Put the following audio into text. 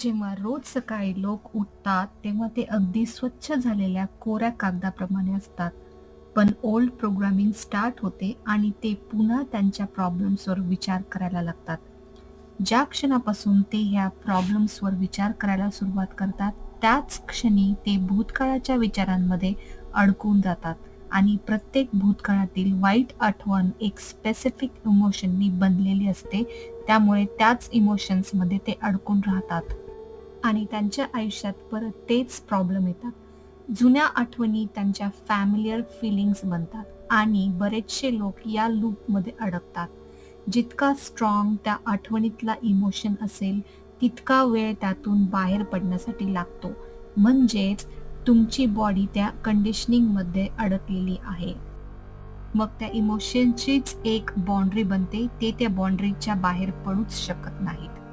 जेव्हा रोज सकाळी लोक उठतात तेव्हा ते अगदी स्वच्छ झालेल्या कोऱ्या कागदाप्रमाणे असतात. पण ओल्ड प्रोग्रामिंग स्टार्ट होते आणि ते पुन्हा त्यांच्या प्रॉब्लेम्सवर विचार करायला लागतात. ज्या क्षणापासून ते ह्या प्रॉब्लेम्सवर विचार करायला सुरुवात करतात, त्याच क्षणी ते भूतकाळाच्या विचारांमध्ये अडकून जातात आणि प्रत्येक भूतकाळातील वाईट आठवण एक स्पेसिफिक इमोशननी बनलेली असते. त्यामुळे त्याच इमोशन्समध्ये ते अडकून राहतात. आणि त्यांच्या आयुष्यात परत तेच प्रॉब्लेम येतात. जुन्या आठवणी त्यांच्या फॅमिलियर फीलिंग्ज बनतात आणि बरेचसे लोक या लूपमध्ये अडकतात. जितका स्ट्राँग त्या आठवणीतला इमोशन असेल, तितका वेळ त्यातून बाहेर पडण्यासाठी लागतो. म्हणजेच तुमची बॉडी त्या कंडिशनिंगमध्ये अडकलेली आहे. मग त्या इमोशनचीच एक बाउंड्री बनते. ते त्या बाउंड्रीच्या बाहेर पडूच शकत नाहीत.